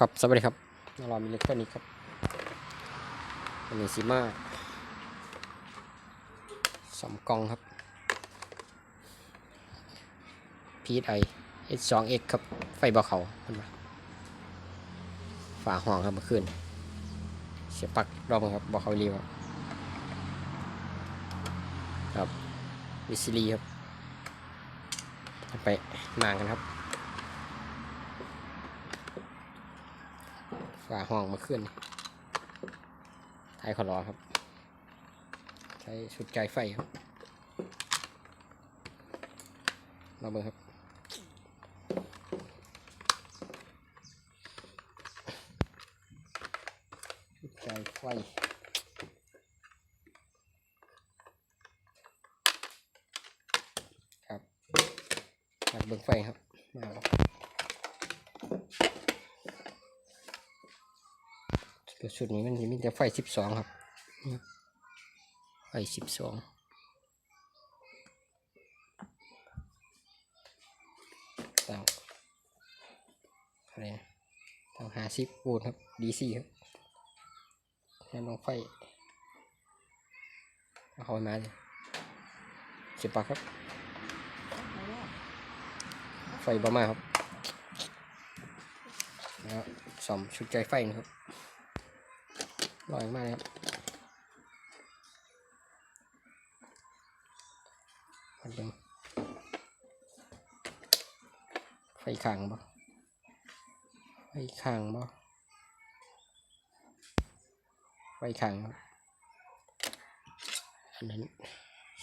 ครับสวัสดีครับนารอมิเล็กทรอนิกส์ครับอันนี้ซีมาสองกล่องครับ PSI S2X ครับ ไฟบ่เขาเห็นไหมฝาห้องครับเมื่อคืนเสียบปลักรอบนึงครับบ่เขาเรียวครับครับวิซิลีครับไปนางกันครับ ฝาห้องมาขึ้นไทยขอรอครับ ใช้ชุดใจไฟครับมาเบิ่งครับชุดใจไฟครับมาเบิ่งไฟครับมา ชุดนี้มันมีแต่ไฟสิบสองครับ ไฟสิบสองตั้งอะไรนะตั้งหาสิบโวลต์ครับดีซีครับแล้วลงไฟเอาเข้ามาเลยเสียบปลักครับ ไฟบ้ามาครับแล้วสอมชุดใจไฟนะครับ ลอยมากครับมันเป็นไฟขังบ่ไฟขังบ่ไฟขังครับอันนั้น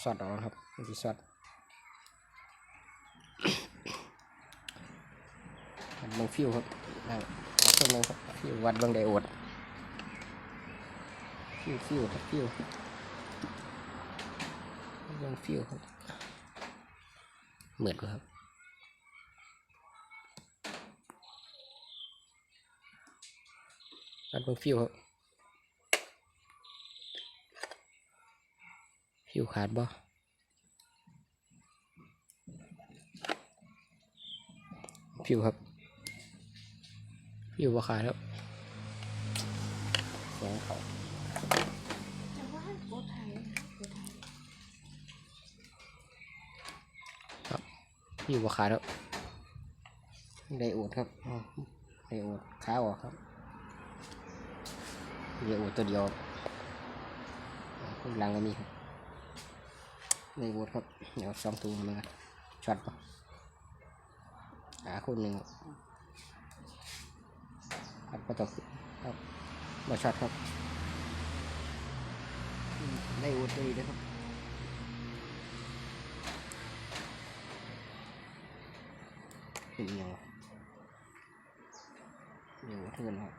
สอดเออกครับมันจะสอดวัดเบางฟิวครับเอาเอาเครื่องนึงครับฟิววัดเบางไดโอด ฟิวฟิวครับฟิวยังฟิวครับ เหมือนครับอันเป็นฟิวครับฟิวขาดบ่ฟิวครับฟิวบ่ขาดครับเสียงเขา คไทยโคไทยอยู่บขาแล้วไดโอดครับไดโอดขาออกครับไดโอดตัวเดียวข้างหลังก็มีครับไดโอดครับเดี๋ยวสองตัวมันกันช็อตปะหาคนหนึ่งครับก็ต้องครับมาช็อตครับ ไดโอดตัวนี้นะครับเป็นยังไงเดี๋ยวเทือนครับ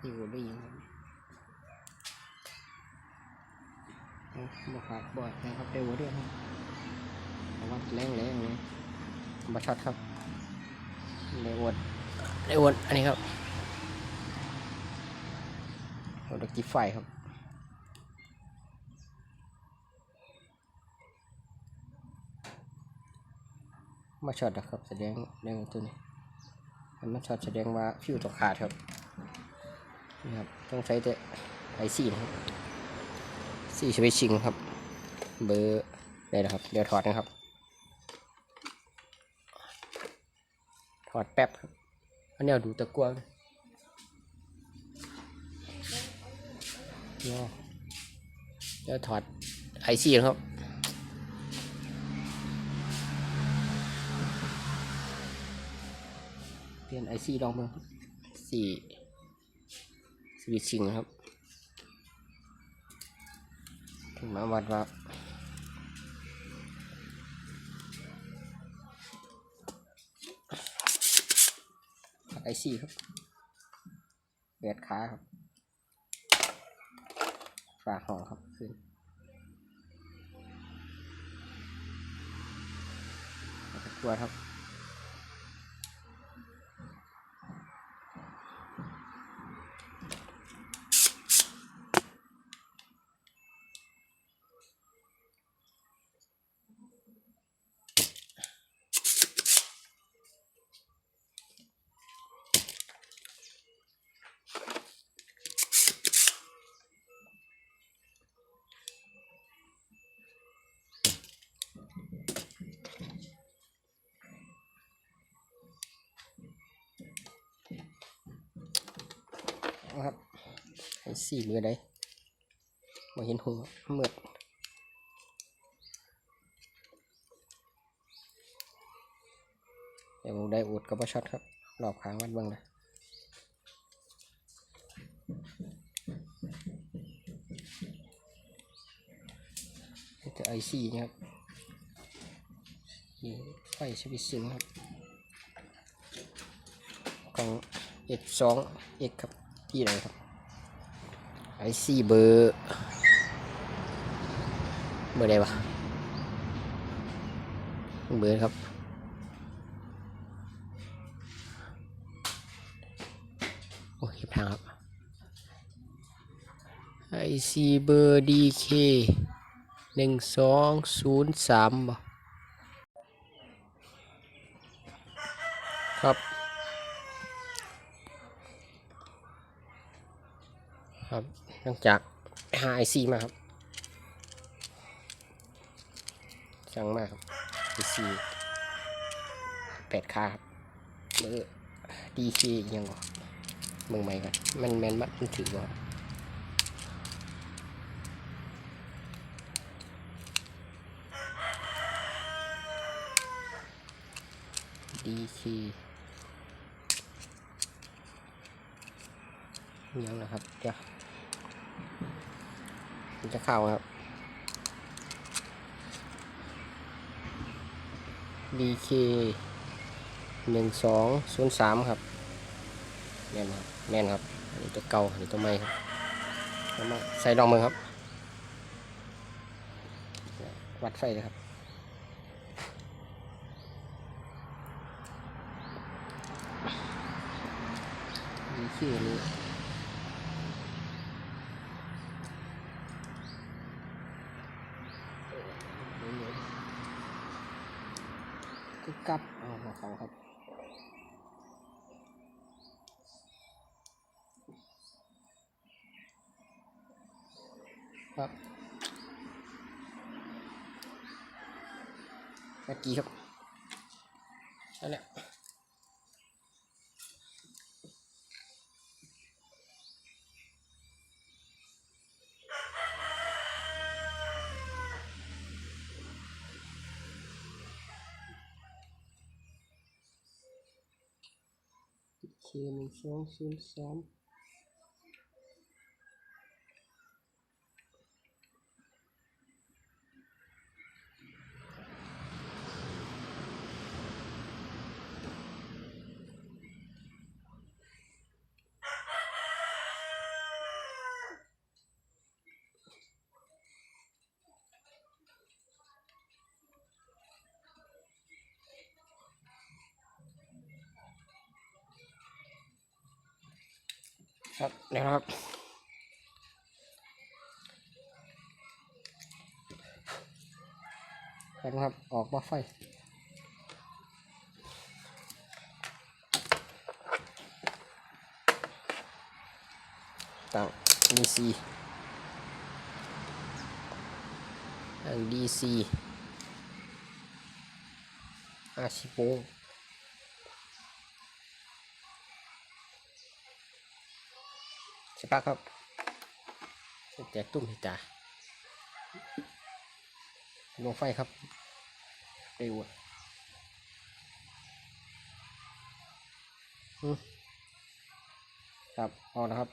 อยู่ได้ยังครับเอาบขาดบ่อยนะครับเร็วด้วยครับว่าแรงแรงเลยมาช็อตครับ เร็วดเร็วดอันนี้ครับเราตะกี้ไฟครับมาช็อตนะครับแสดงแดงตัวนี้อันมาช็อตแสดงว่าฟิวตกขาดครับนี่ครับต้องใช้แต่ไอซีนะครับซีสวิตชิงครับ เบอร์ได้นะครับเดี๋ยวถอดนะครับ ถ อดแป๊บครับอันนี้ดูตะกัวเลยเดี๋ยวเดี๋ยวถอดไอซีครับเปลี่ยนไอซีลองมาสี่สวิตชิงนะครับ ถึงมาวัดว่า ไอซี่ครับเบียดขาครับ ฝากห่องครับขึ้นตัวครับ นะครับไอ้สี่มือใดมาเห็นหัวเมืดเดี๋ยวผมได้อุดกับว่าช็อตครับรอบค้างวัดบ้างนะจะไอซีนะครับนี่ไฟสวิตซิงครับของ X 2 X ครับ ที่ไหนครับไอซีเบอร์เบอร์ใดวะเบอร์ครับโอ้ยทางครับไอซีเบอร์ดีเคหนึ่งสองศูนย์สามบ่ครับ ครับหลังจากหาไอซีมาครับ สั่งมาครับไอซีแปดค่าครับเบอร์ดีเคยังบ่เมืองใหม่กันมันแมนมันมันถือว่าดีเคยังนะครับเดี๋ยว มันจะเข้าครับ DK หนึ่งสองศูนย์สามครับแม่นครับแม่นครับอันนี้ตัวเก่าอันนี้ตัวใหม่ครับเอามาใส่ดองมือครับ วัดไฟเลยครับ DK นี้กุกกับ เอาหัวเขาครับ ครับตะกี้ครับนั่นแหละ เคหนึ่ง ครับเดี๋ยวนะครับเห็นครับ ออกมาไฟตั้ง DC ตั้ง DC ห้าสิโว ปะครับแจกตุ้มให้จ่าลงไฟครับเร็วอะอืมครับเอานะครับ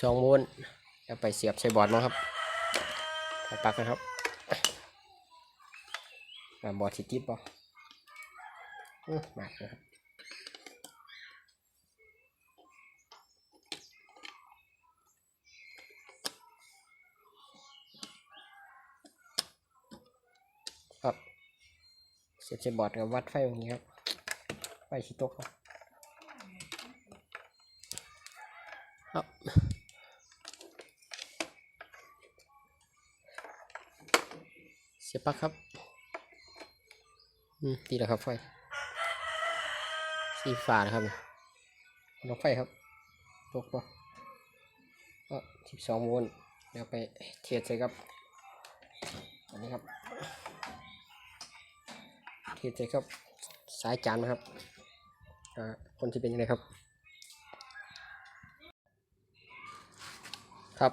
สองม้วนแล้วไปเสียบใส่บอร์ดมั้งครับไปปลักนะครับอ่าบอร์ดสิติดป่ะอืมมาเลยครับครับ สียบบอร์ดกับวัดไฟอย่างนี้ครับไฟชิโตกครับครับเสียบปลั๊กครับอืมดีแล้วครับไฟสีฟ้านะครับลองไฟครับตกปะก็สิบสองโวลต์เดี๋ยวไปเทียบใส่กับอันนี้ครับ เหตุจครับสายจานนะครับคนจะเป็นยังไงครับ ครับ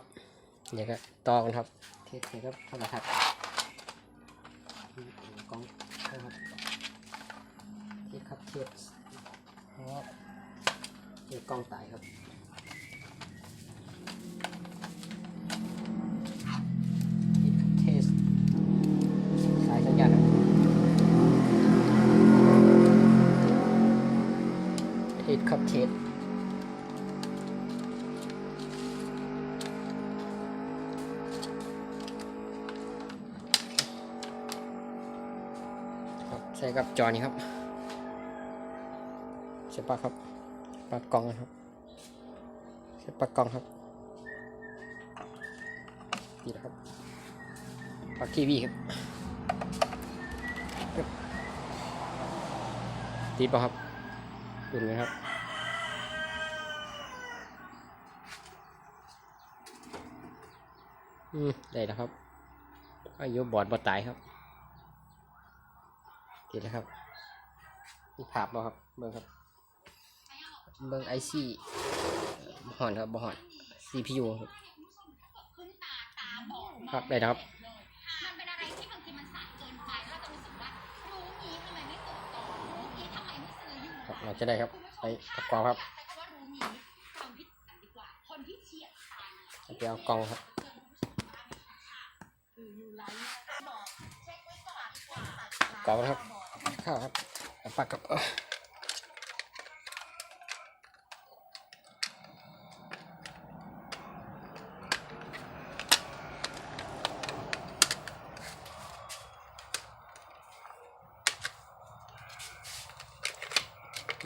เนี่ยครับต่อกันครับเทสเลยครับเท่าไหร่ครับกล้องครับเทสครับเทสเพรกล้องตายครับ เทสครับเทสครับใช่ครับจอนี้ครับใช่ปะครับปากกล้องนะครับใช่ปากกล้องครับนี่นะครับปากทีวีครับติดปะครับ ดูไหมครับอืมได้แล้วครับอายุบอดบ่ตายครับเดี๋ยวนะครับมีภาพบ่ครับเบิ่งครับ เบิ่งไอซีหอนครับบ่หอน CPU ครับ ครับได้แล้วครับ เราจะได้ครับไปประกองครับเจะไปเอากล่องครับอยู่ไลฟ์บอกเช็คไว้ก่องครับข้าวครับเอาปากกับเอ้อ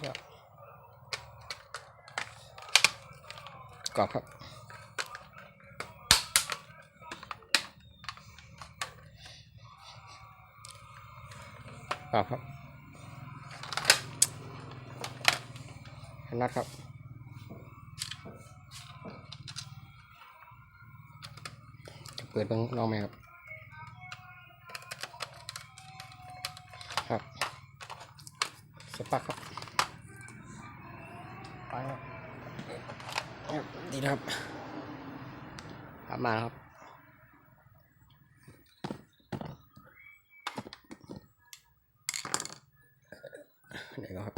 เดี๋ยวกร อบครับ กรอบครับนัดครับเปิดเบิ้งลองไหมครับ ครับสปักครับ ไปครับ ครับดีนะครับกลับมาครับไหนก็ครับ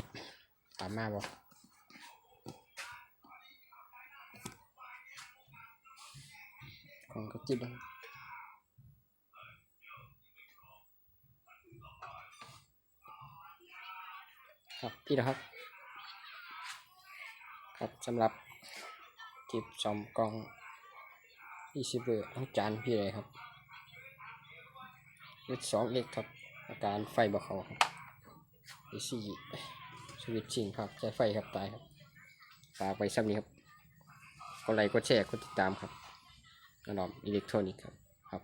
ตามมาบ่ของก็จิบนะครับครับพี่นะครับ ครับสำหรับ จิบสอมกล่องยี่สิบเบอร์ต้องจานพี่เลยครับเลขสองเล็กครับ อาการไฟบ่เขาครับอีสี่สวิตชิงครับใช้ไฟครับตายครับฝากไปซ้ำนี้ครับกดไลค์กดแชร์กดติดตามครับนนอมอิเล็กทรอนิกส์ครับครับ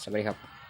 สวัสดีครับ